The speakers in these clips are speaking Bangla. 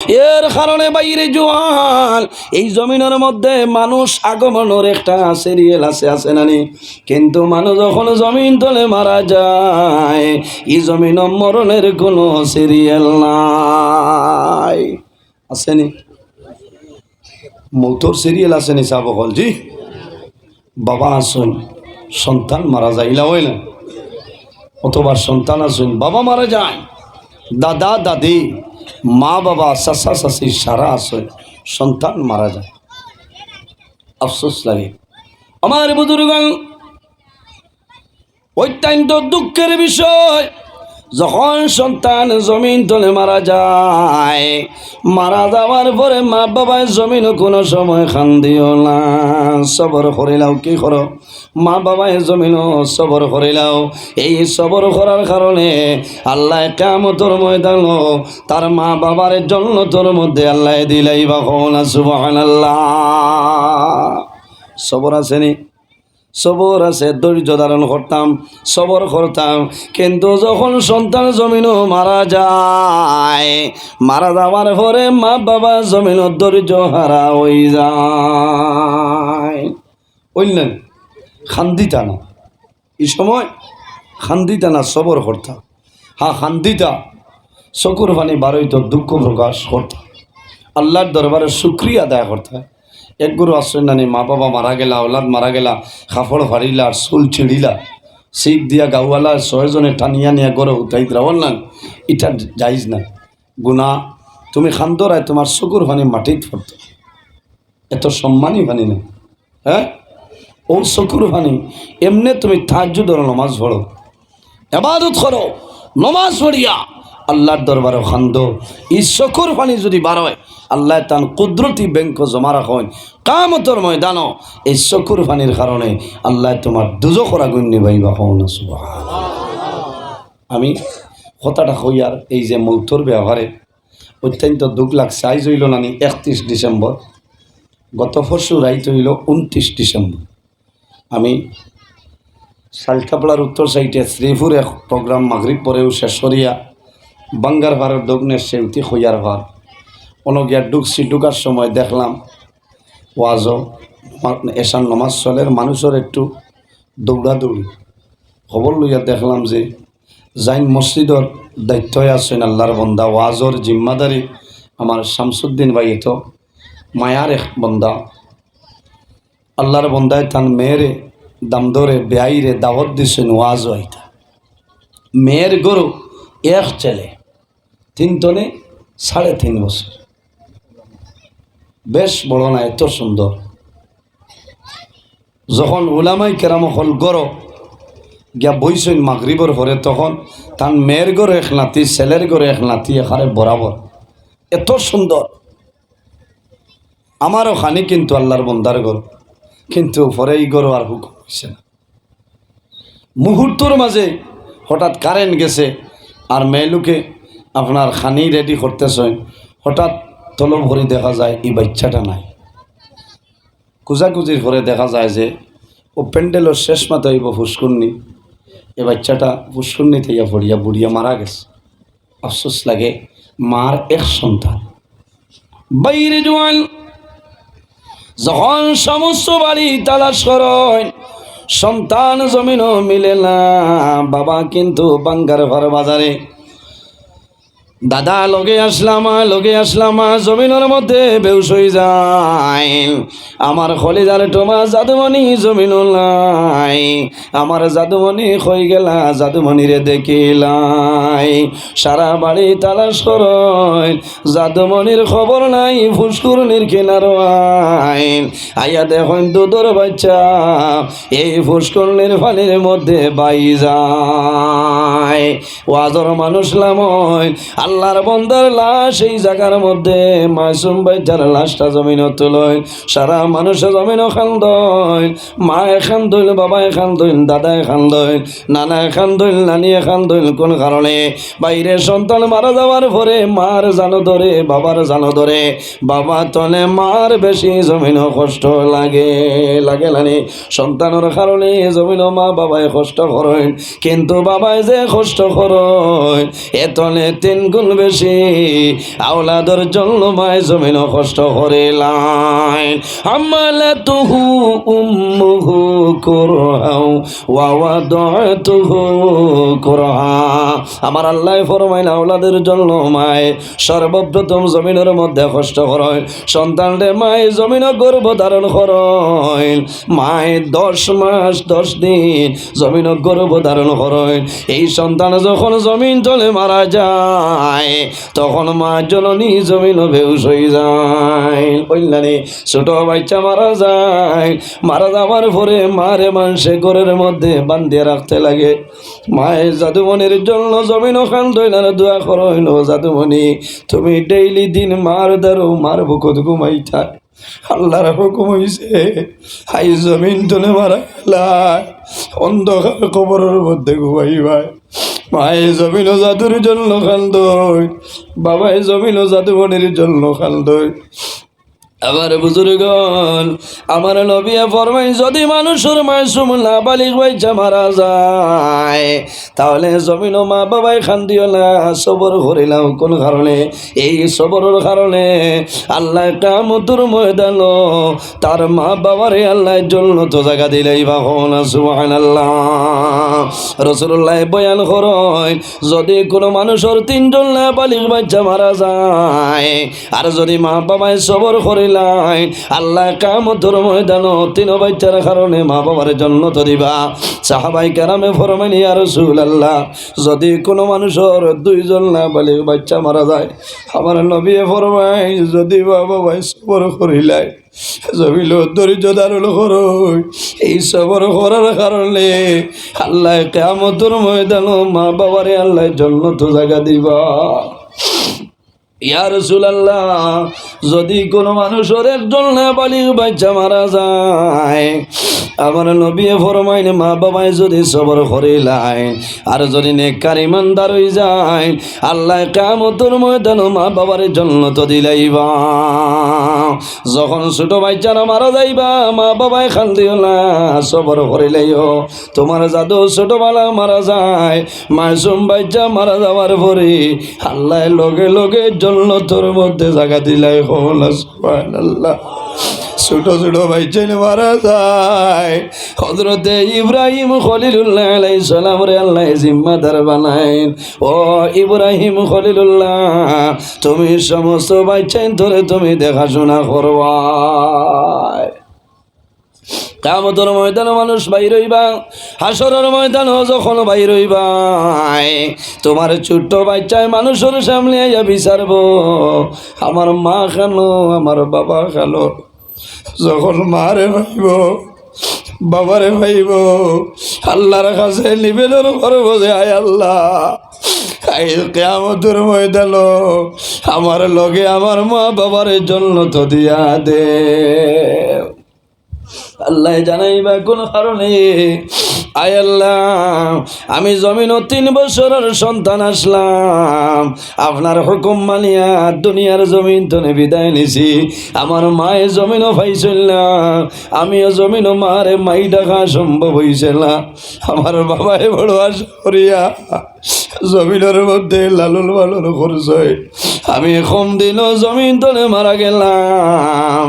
এর কারণে বাইরে জোয়াল এই জমিনের মধ্যে মানুষ আগমনের একটা সিরিয়াল আছে আছে নানি কিন্তু মানুষ যখন জমিন তলে মারা যায়, এই জমিন মরণের কোনো সিরিয়াল নাই। আসেনি মৌতর সিরিয়াল আসেনি সাবকল জি। বাবা আসুন, সন্তান মারা যায়, ইলা হয় না অতবার সন্তান আসুন, বাবা মারা যায়। দাদা, দাদি মা বাবা শাশা শাশি সারা আসে সন্তান মারা যায়। আফসোস লাগে। আমার বুজুর্গ অত্যন্ত দুঃখের বিষয় যখন সন্তান জমিন তলে মারা যায়, মারা যাওয়ার পরে মা বাবায় জমিন কোনো সময় খান দিও না। সবর করিলাও কি করো? মা বাবায় জমিন সবর করিলাও এই সবর করার কারণে আল্লাহ কামতর ময়দান তার মা বাবার জন্য তোর মধ্যে আল্লাহ দিলাই বা সুবাহ আল্লাহ সবর আসেনি সবর আছে, ধৈর্য ধারণ করতাম, সবর করতাম। কিন্তু যখন সন্তান জমিনও মারা যায়, মারা যাওয়ার পরে মা বাবা জমিন ধৈর্য হারা হয়ে যায়। বললেন খান্দিতা না এই সময় খান্দিতা না সবর করতাম হ্যাঁ খান্দিতা চকুর পানি বারোইত দুঃখ প্রকাশ করতাম আল্লাহর দরবারে শুক্রিয়া আদায় করতে। হয় এক গুরু আশ্রয় নানি মা বাবা মারা গেলা, ওলাদ মারা গেলা, কাপড় ফাড়িলা আর চুল চিড়িলা শিখ দিয়া গাওয়ালা ছয়জনে টানিয়া নিয়া গড়ে উঠাইত রাওয়াল্লান এটা যাইজ না। গুণা, তুমি খান্দরায় তোমার চকুর পানি মাটিত পড়তো এত সম্মানই পানি না হ্যাঁ ও চকুর পানি এমনি তুমি তাহাজ্য ধরো নমাজ পড়ো এবাদত করো নমাজ পড়িয়া আল্লাহর দরবারে খান্দ এই চকুর পানি যদি বারোয় আল্লাহ তান কুদরতি ব্যাংক জমা রাখেন। কামতর ময়দানও এই চকুর পানির কারণে আল্লাহ তোমার দুজো করা গুণনি ভাই বা হও না আমি কথাটা হইয়ার এই যে মৌথর ব্যবহারে অত্যন্ত দুঃখ লাগছে। আইজ হইল নানি একত্রিশ ডিসেম্বর? গত পরশু রাইত হইল উনত্রিশ ডিসেম্বর। আমি সালকাপড়ার উত্তর সাইডে শ্রীপুর এক প্রোগ্রাম মাগরিব পরেও শেষ করিয়া বাঙ্গার ভাড়ের দগ্নে সেউতি হইয়ার ভার। অনগিয়া ঢুকছি ঢুকার সময় দেখলাম, ওয়াজও এসান নমাজ চলের মানুষের একটু দৌড়াদৌড়ি। খবর লইয়া দেখলাম যে, জাইন মসজিদর দায়িত্বই আছেন আল্লাহর বন্দা। ওয়াজর জিম্মাদারি আমার শামসুদ্দিন ভাই তো মায়ার এক বন্দা। আল্লাহর বন্দায় তান মেয়েরে দামদরে বেআইরে দাওয়াত দিছেন ওয়াজ হইতা মেয়ের গরু এক ছেলে। তিন টনে সাড়ে তিন বছর। বেশ বড় না, এত সুন্দর। যখন উলামাই কেরাম হল গড় গিয়া বইসইন মাগরিবর পরে, তখন তার মেয়ের গড়ে এক নাতি, ছেলের গড়ে এক নাতি, এখানে বরাবর। এত সুন্দর। আমারও খানি কিন্তু আল্লাহর বন্দার গড়, কিন্তু পরে এই গড় আর হুকুম হয়েছে না। মুহূর্তর মাঝে হঠাৎ কারেন্ট গেছে আর মেয়েলুকে আপনার খানি রেডি করতেছেন, হঠাৎ তলব ভরি দেখা যায় এই বাচ্চাটা নাই। কুজাকুজির পরে দেখা যায় যে ও প্যান্ডেলের শেষ মাথা হইব ফুসকুন্নি এ বাচ্চাটা ফুসকুন্নি থেকে পড়িয়া বুড়িয়া মারা গেছে। আফসোস লাগে, মার এক সন্তান। বাইরে জোয়ান, যখন সমস্ত বাড়ি তালাশ করেন, সন্তান জমিনও মিলে না, বাবা কিন্তু বাঙ্গার ঘর বাজারে দাদা, লগে আসলাম লগে আসলাম, জমিনের মধ্যে বেউস হয়ে যায়। আমার খলিজার টোমা জাদুমণি জমিন আমার জাদুমণি হয়ে গেলা, জাদুমণিরে দেখিলাই। সারা বাড়ি তালাশ করই জাদুমণির খবর নাই ফুসকুরনির কিনার আইন আইয়া দেখুন দুধর বাচ্চা, এই ফুসকুরনির ফানির মধ্যে বাই যায়। ওয়াজর মানুষ লাময় আল্লাহর বন্দার লাশ এই জায়গার মধ্যে মাসুম বাইটার লাশটা জমিন তুলয়, সারা মানুষ জমিন খান মা এখান দইল, বাবা এখান দইল, দাদা এখান দইল, নানা এখান দইল, নানি এখান দইল, কোন কারণে? বাইরে সন্তান মারা যাওয়ার পরে মার জানো ধরে, বাবার জানো ধরে, বাবা তলে মার বেশি জমিন কষ্ট লাগে লাগে লানি। সন্তানের কারণে জমিন মা বাবায় কষ্ট করেন, কিন্তু বাবায় যে কষ্ট করেন এতলে তিন গুণ বেশি আওলাদর জন্য মায় জমিন কষ্ট করে লাইন আমালা তুহু উম্মুহু কুরহাও ওয়া ওয়াদাতুহু কুরহা আমার আল্লাহ ফরমাইল, আওলাদের জন্য মায় সর্বপ্রথম জমিনের মধ্যে কষ্ট করয়, সন্তানরে মায় জমিন গর্ভ ধারণ করয়। মায় দশ মাস, দশ দিন জমিন গর্ভ ধারণ করয়। এই সন্তান যখন জমিন তলে মারা যায় তখন মা জননী জমিন বেউস হয়ে যায়। কল্যাণী, ছোট বাচ্চা মারা যায়। মারা যাওয়ার পরে মারে মানুষে ঘরের মধ্যে বান্ধিয়ে রাখতে লাগে। মায়ের জাদুমনির জন্য জমিন ওখান দইলার দোয়া করইন জাদুমণি তুমি ডেইলি দিন মার দারো, মার বুকত ঘুমাইতা। আল্লাহর হুকুম হইছে, হাই জমিন তুলে মারা অন্ধকার কবরের মধ্যে ঘুমাইবাই মায়ে জমিন জাদুর জন্য খালদই বাবাই জমিন জাদুবনের জন্য খালদই আমার বুজুর্গন আমার নবিয়া ফরমাই যদি মানুষের মাসুম না বালিক বাইচা মারা যায়, তাহলে জমিন মা বাবাই খান দিও না, সবর করিলাম কোন কারণে? এই সবরের কারণে আল্লাহ কামতুর ময়দান তার মা বাবারে আল্লাহ জন্য তো জায়গা দিলেই বাহন সুহান আল্লাহ রসুল্লাহ বয়ান করয় যদি কোনো মানুষের তিনজন না বালিক বাচ্চা মারা যায়, আর যদি মা বাবাই সবর করিলাই আল্লাহ কামতর ময়দান তিন বাচ্চার কারণে মা বাবার জন্য তো দিবা সাহাবাই কারামে ফরমাইনি আর রসুল আল্লাহ যদি কোনো মানুষের দুইজন না বালিক বাচ্চা মারা যায়, আমার নবী ফরমাই যদি মা বাবাই সবর করিলাই জমিল ধৈর্য ধারণ করো এই সবর করার কারণে আল্লাহ কেমতর ময়দান মা বাবারে আল্লাহ জন্য তো জায়গা দিবা। যদি কোনো মানুষের একজন না বালি বাচ্চা মারা যায়, আমার নবী ফরমাইন, মা বাবাই যদি সবর করিলাই আর যদি নেককার ইমানদার হয়ে যায়, আল্লাহ কামতর ময়দান মা বাবার জন্য তো দিলাইবা। যখন ছোট বাচ্চারা মারা যাইবা, মা বাবাই খান না, সবর করিলাইও তোমার জাদু ছোটবেলা মারা যায়, মাসুম বাচ্চা মারা যাওয়ার পরে আল্লাহ লগে লগে জন্নতর মধ্যে জায়গা দিলাই হল ছোট ছোট চলে মারা যায়। হজরতে ইব্রাহিম খলিলুল্লাহ আলাই সালাম রে আল্লাহ জিম্মাদার বানাইন ও ইব্রাহিম খলিলুল্লাহ, তুমি সমস্ত বাচ্চাই ধরে তুমি দেখাশোনা করবা কামতর ময়দান মানুষ বাইর হইবা, হাসরের ময়দান যখন বাইর হইবা, তোমার ছোট্ট বাচ্চায় মানুষের সামনে আইয়া বিচারব। আমার মা খানো আমার বাবা খালো। যখন মারে ভাইব, বাবারে ভাইব, আল্লাহর কাছে নিবেদন করব যে, আয় আল্লাহ আই কেমতর ময়দান আমার লগে আমার মা বাবার জন্য তো দিয়া দে। আল্লাহ জানাইবা কোন কারণে, আয় আল্লাহ, আমি জমিন তিন বছরের সন্তান আসলাম, আপনার হুকুম মানিয়া দুনিয়ার জমিন তনে বিদায় নিছি, আমার মায়ে জমিনও পাইছিল না আমিও জমিনও মারে মাই ডাকা সম্ভব না আমার বাবাই বড় আশা করিয়া জমিনের মধ্যে লালন পালন করছে, আমি কম দিনও জমিন তলে মারা গেলাম।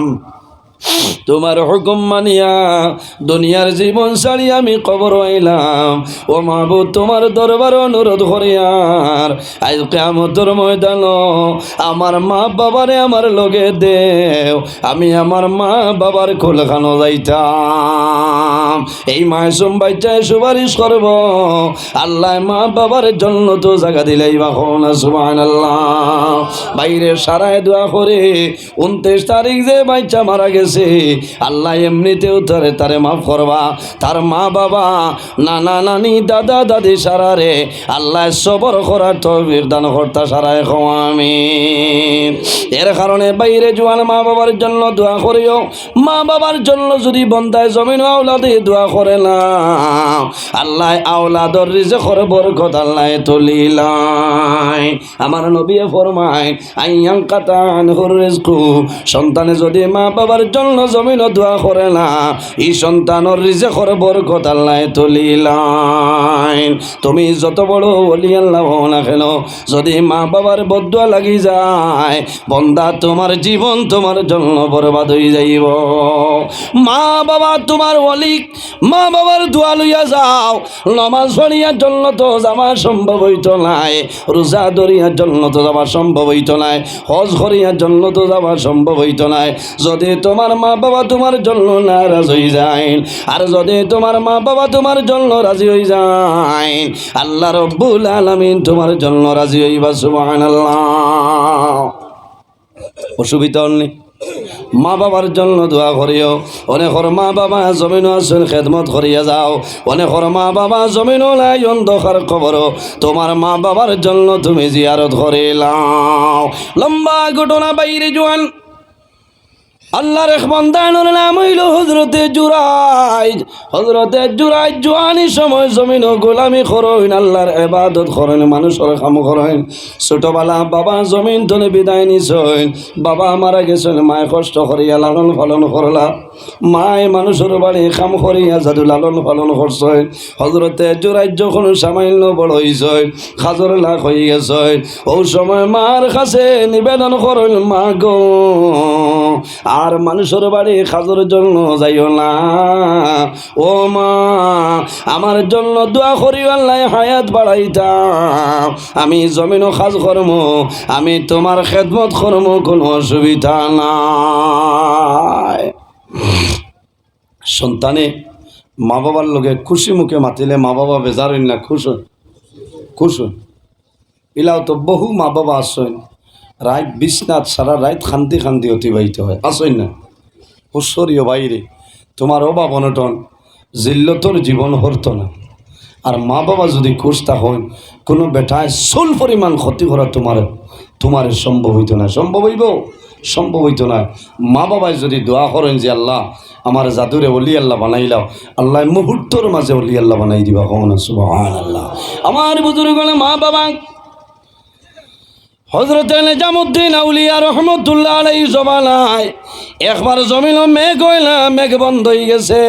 তোমার হুকুম মানিয়া দুনিয়ার জীবন ছাড়ি আমি কবর আইলাম ও মাহবুব, তোমার দরবার অনুরোধ করিয়ার আজ কেমতর ময়দান আমার মা বাবারে আমার লগে দেও। আমি আমার মা বাবার খোলখানো যাইতাম। এই মাসুম বাচ্চায় সুপারিশ করব। আল্লাহ মা বাবার জন্য তো জায়গা দিলাই বাখন সুবান আল্লাহ বাইরে সারায় দোয়া করে, উনত্রিশ তারিখ যে বাচ্চা মারা গেছে আল্লাহ এমনিতেও তারে তারে মাফ করবা। তার মা বাবা, নানা নানি, দাদা, দাদি সারারে আল্লাহ সবর করার তহবির দান কর্তা সারায় আমি এর কারণে বাইরে জোয়ান মা বাবার জন্য দোয়া করিও। মা বাবার জন্য যদি বন্ধায় জমিন আওলাদে দোয়া করে না, আল্লাহ আওলাদর রিজে করে বরকত আল্লাহ তুলিলাই আমার নবী ফরমায় আইয়াং কাতান হুর রিজকু। সন্তানে যদি মা বাবার জন্য জন্য জমিন দোয়া করে না। এই সন্তানের রিজে করে বরকত আল্লাহ তুলিলাইন তুমি যত বড় বলি আল্লাহ না কেন, যদি মা বাবার বদুয়া লাগি যায়, বন্দা তোমার জীবন তোমার জন্য বরবাদ হয়ে যাইব। মা বাবা তোমার অলিক মা বাবার দোয়া লইয়া যাও। নমাজ পড়িয়ার জন্য তো যাওয়া সম্ভব হইত নাই। রোজা দরিয়ার জন্য তো যাওয়া সম্ভব হইত নাই। হজ করিয়ার জন্য তো যাওয়া সম্ভব হইত নাই। যদি তোমার মা বাবা তোমার জন্য নারাজ হয়ে যায়। আর যদি তোমার মা বাবা তোমার জন্য রাজি হয়ে যায়, আল্লাহ রব্বুল আলামিন তোমার জন্য রাজি হইবা, সুবহানাল্লাহ। অসুবিধা নেই মা বাবার জন্য দোয়া করিও। অনেকর মা বাবা জমিন আছেন, খেদমত করিয়া যাও। অনেকর মা বাবা জমিন লাই অন্ধকার খবর তোমার মা বাবার জন্য তুমি জিয়ারত করিলাও। লম্বা ঘটনা বাইরে, জোয়ান। আল্লাহর এক বান্দানোর নাম হইল হজরতে জুরাই হজরতে জুরাই জোয়ানি সময় জমিন ও গোলামি খরহীন আল্লাহর এবাদত খরেন মানুষের কাম খরহীন ছোটবেলা বাবা জমিন ধনে বিদায় নিছ বাবা মারা গেছেন, মায়ে কষ্ট করিয়া লালন ফলন করলা। মায় মানুষের বাড়ি কাম করিয়া যাদু লালন পালন করছেন হজরতে জুরাই যখন সামান্য বড় হয়েছে খাজর লাখ হয়ে গেছে ও সময় মার কাছে নিবেদন করেন মা গো, আর মানুষের বাড়ি খাজর জন্য যাইও না। ও মা, আমার জন্য দোয়া করি আল্লাহ, হায়াত বাড়াইতাম। আমি জমিন খাজ করম, আমি তোমার খেদমত করম, কোনো অসুবিধা নাই। সন্তানে মা বাবার লোকে খুশি মুখে মাতিলে মা বাবা বেজার হইন না, খুশ হইন খুশ হইন। ইলাও তো বহু মা বাবা আসেন রাত বিছনাথ সারা রাত শান্তি শান্তি অতিবাহিত হয় আসেন না। হুশ্বরীয় বাইরে, তোমার অভাব অনটন, জিল্লতর জীবন হরত না। আর মা বাবা যদি খুঁজতা হন কোনো বেটায় সোল পরিমাণ ক্ষতি করা তোমার তোমার সম্ভব হইতো না। সম্ভব হইব? সম্ভব হইতো না। মা বাবাই যদি দোয়া করেন যে আল্লাহ, আমার জাদুরে অলি আল্লাহ বানাইলাও আল্লাহ মুহূর্তর মাঝে অলি আল্লাহ বানাই দিবা। হন সুবহান আল্লাহ আমার বুজুর্গ মা বাবা হজরত নিজামুদ্দিন আউলিয়া রহমতুল্লাহ আলাই জমানায় একবার জমিন মেঘ হইলা, মেঘ বন্ধ হয়ে গেছে।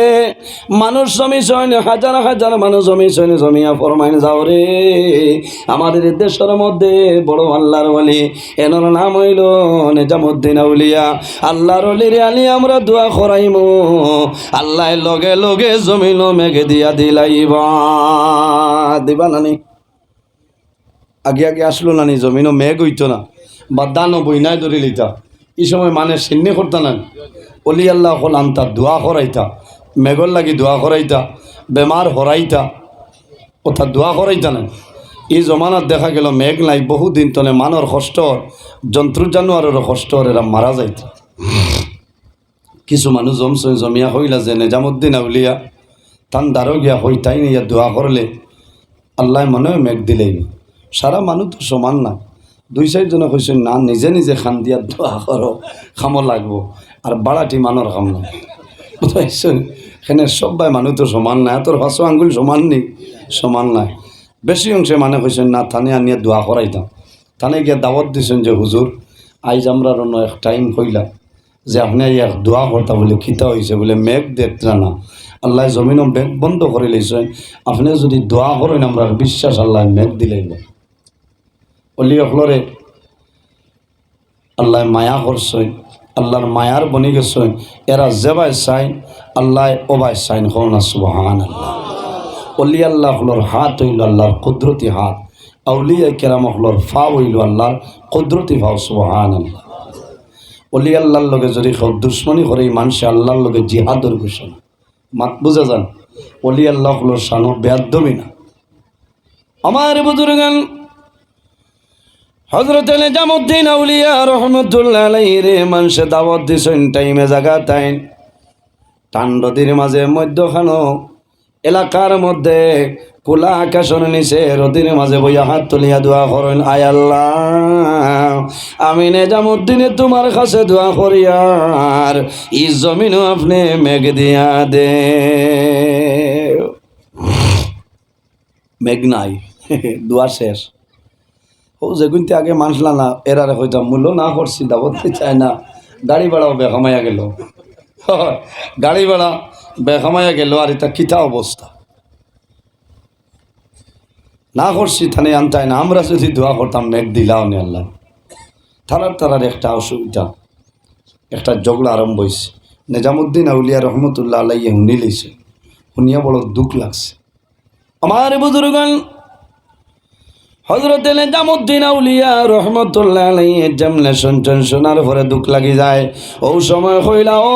মানুষ জমিছেন হাজার হাজার মানুষ জমিছেন জমিয়া ফরমাইন, যাও রে। আমাদের দেশের মধ্যে বড় আল্লাহর বলি এনার নাম হইল নিজামুদ্দিন আউলিয়া। আল্লাহর অলির আলি আমরা দোয়া করাইম। আল্লাহ লগে লগে জমিন মেঘ দিয়া দিলাইবা। দিবা নানি। আগে আগে আসলো না নি জমিনও মেঘ হইতো না, বা দানও বইনাই ধরে লিতা এই সময় মানে সিন্নি করতা না অলি আল্লাহ হল আনতা, দোয়া করাইতা মেঘর লাগি দোয়া করাইতা বেমার হরাইতা কথা দোয়া করাইতা না এই জমানাত দেখা গেল মেঘ নাই বহুদিন তনে মানর কষ্ট জন্তু জানোয়ারের কষ্ট এরা মারা যাইতা। কিছু মানুষ জমছে জমিয়া হইলা যে নেজামুদ্দিন আউলিয়া, তান দারো গিয়া হই তাই নিয়া দোয়া করলে আল্লাহ মনে মেঘ দিলেই সারা মানুষ তো সমান না। দুই চারজনে কৈছে, না, নিজে নিজে খান দিয়া দোয়া করো খামো লাগবো। আর বাড়াটি মানৰ নাই বুঝাইছেন সেনে সবাই মানুহ তো সমান নাই তোর হাসো আঙ্গুল সমান নেই সমান নাই। বেশি অংশে মানে কৈছেন না, থানে আনিয়া দোয়া করাইতাম থানে গিয়ে দাওয়াত দিছেন যে হুজুর আইজ আমরা এক টাইম কইলা যে, আপনি ইয়াক দোয়া করতা বলে খিতা হয়েছে বলে, মেঘ দেখতা না আল্লাহ জমিনও মেঘ বন্ধ করে লইছেন আপনি যদি দোয়া করেন আমরা বিশ্বাস আল্লাহ মেঘ দিলেইব অলি অকলরে আল্লাহ মায়া করছেন আল্লাহর মায়ার বনি গেছেন এরা জেবাই চাইন আল্লাহ ওবাই চাইন হল না সুবাহান আল্লাহ অলি আল্লাহ হলোর হাত হইল আল্লাহর কুদরতি হাত, আউলিয়া কেরাম হলোর ফা হইল আল্লাহর কুদরতি ভাও সুবাহান আল্লাহ অলি আল্লাহর লগে যদি দুশ্মনী করে এই মানুষে আল্লাহর লগে জিহাদর ঘোষণা। মাত বুঝা যান অলি আল্লাহ হলোর সানো বেয়াদমি না। আমার বুজুর্গান হজরত নিজামুদ্দিন আউলিয়া রহমতুল্লাহ রে মানুষে দাওয়াত দিছেন টাইমে জায়গা তাইন টান নদীর মাঝে মধ্যখানো এলাকার মধ্যে খোলা আকাশের নিচে রদির মাঝে বইয়া হাত তুলিয়া দোয়া করেন, আয় আল্লাহ, আমি নেজামুদ্দিনে তোমার কাছে দোয়া করিয়ার ই জমিনও আপনি মেঘ দিয়া দে। মেঘ নাই, দোয়া শেষ। ও যেগুনতে আগে মানসলা না, এরারে হইতাম মূল্য না করছি দাবতে চায় না। গাড়ি ভাড়াও বেকামাইয়া গেল। গাড়ি ভাড়া বেখামাইয়া গেল আর এটা কিতা অবস্থা? না করছি থানে আনতাই না। আমরা যদি দোয়া করতাম মেঘ দিলাও নি আল্লাহ। তারার তারার একটা অসুবিধা, একটা ঝগড়া আরম্ভ হয়েছে নিজামুদ্দিন আউলিয়া রহমতুল্লাহ আলাইয়ে শুনি লইছে শুনিয়া বড় দুঃখ লাগছে। আমার বুজুর্গান হজরত নিজামুদ্দিন আউলিয়া রহমতুল্লাহ আলাইয়ে জামলে শুনছেন শোনার পরে দুঃখ লাগি যায়। ও সময় হইলা, ও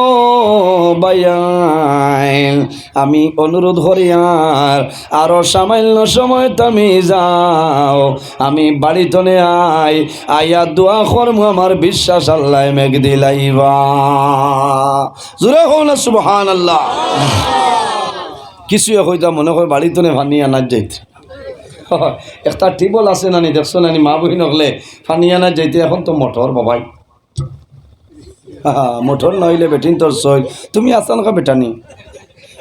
বাইয়াইল, আমি অনুরোধ করি আর, আরও সামান্য সময় তুমি যাও। আমি বাড়িতে আই, আইয়া দোয়া করমু, আমার বিশ্বাস আল্লাহ মেঘ দিলাইবা। জোরে হল সুবহান আল্লাহ কিছু হইতা মনে হয় বাড়িতে ভানি আনার যাইতে একটা টিবল আছে নানি দেখছ নানি মা বহি নকলে ফানি আনার যাইতে এখন তো মটর বাবাই। হা, মোটর নইলে বেটিন তোর সই তুমি আসা নকা বেটানি?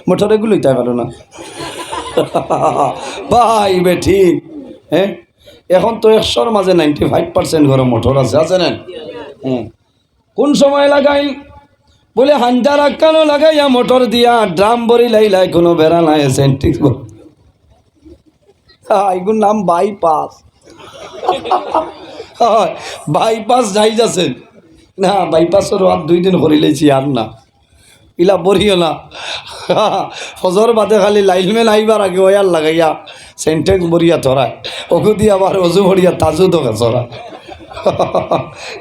মোটর এগুলো তাই পারো না। ভাই বেঠিন হ্যাঁ এখন তো একশোর মাঝে নাইনটি ফাইভ পার্সেন্ট ঘরে মোটর আছে আছে না? কোন সময় লাগাই? বলে হাঞ্জার আক্কানো লাগাইয়া মোটর দিয়া। ড্রাম বরি লাইলাই কোনো বেড়া নাই সেন্টিক্স এগুর নাম বাইপাস হয় বাইপাস যাই যাচ্ছেন না বাইপাসের আর দুই দিন করি লাইছি আর না। ইলা বরিও না। ফজর বাদে খালি লাইলমেন আইবার আগে ওয়ার লাগাইয়া সেন্টেক্স বরিয়া ধরায়। ওগু দিয়ে আবার অজু ভরিয়া তাজু দোকা চড়া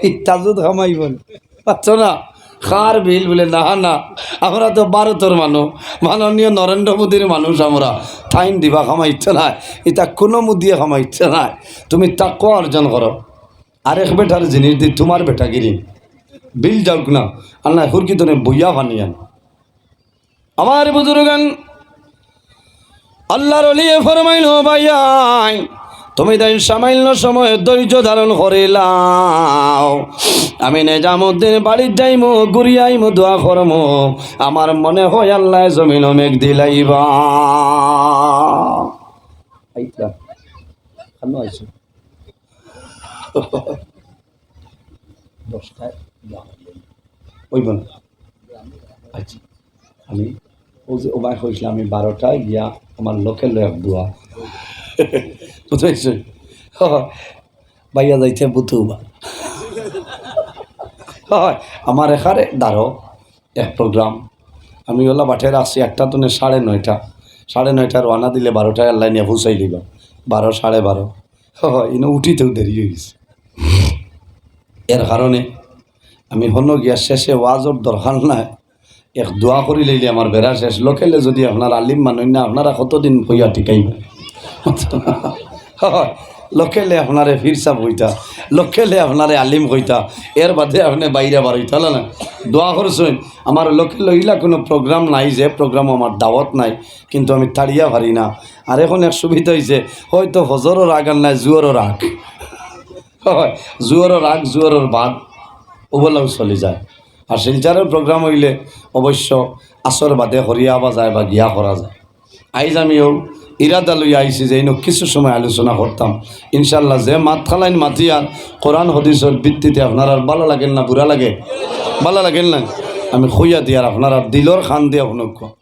ই তাজুদ খামাইব পাচ্ছ না? খার বিল বলে, না না, আমরা তো ভারতের মানুষ। মাননীয় নরেন্দ্র মোদীর মানুষ আমরা। টাইম দিবা খামাইছে নাই। এটা কোনো মুদিয়ে খামাইছে নাই। তুমি তাকে অর্জন করো। আরেক বেটার জিনিস দি, তোমার বেটা গিরি বিল যাওক না। আল্লাহ হুরকি তোনে বইয়া বানিয়ান আমার বুজুর্গান আল্লাহর ফরমাইল ভাইয়াই তুমি তাই সামান্য সময় ধৈর্য ধারণ করিলাও আমি নেজামুদ্দিন বাড়ির যাইমো ঘুরিয়াইমো দোয়া করমো। আমার মনে হয় আল্লাহ জমিন মেঘ দিলাইবা। আচ্ছা আমি ও যে ওবাই হয়েছিল আমি বারোটায় গিয়া আমার লোকের লোক দোয়া। বুঝতে বাইয়া যাইতে বুতুবা হয় আমার এখানে দাঁড়ো এক প্রোগ্রাম আমি ওলা বাঠে রাখছি একটা তো সাড়ে নয়টা সাড়ে নয়টা রওনা দিলে বারোটায় আল্লাহ নিয়ে ফুসাই দিল বারো সাড়ে বারো হয় উঠিতেও দেরি হয়ে গেছে এর কারণে আমি হন গিয়া শেষে ওয়াজর দরকার নাই এক দোয়া করি লইলে আমার বেড়া শেষ লোকেলে যদি আপনার আলিম মানুষ না আপনারা কতদিন হইয়া টিকাইবেন লোকেলে আপনারে ফিরসা হইতা লোকেলে আপনারে আলিম হইতা এর বাদে আপনি বাইরে বার হইতা না? দোয়া করছেন আমার লোকে লইলা কোনো প্রোগ্রাম নাই যে প্রোগ্রাম আমার দাওয়াত নাই, কিন্তু আমি তাড়িয়া পারি না। আর এখন এক সুবিধা হয়েছে হয়তো হজরও রাগ আর নাই জুয়ারও রাগ হয় জুয়ারও রাগ জুয়ারোর বাদ ওগুলোও চলে যায়। আর শিলচারের প্রোগ্রাম হইলে অবশ্য আসর বাদে হরিয়াবা যায় বা গিয়া করা যায়। আইজ আমিও ইরাদা লইয়া আইসি যে ইনো কিছু সময় আলোচনা করতাম। ইনশাল্লাহ যে মাত খালাইন মাতিয়ার কোরআন হদিসের ভিত্তিতে আপনার আর ভালো লাগেন না, বুড়া লাগে? ভালো লাগেন না? আমি খুইয়া দিয়ার আপনার আর দিলর খান দিয়ে শুনক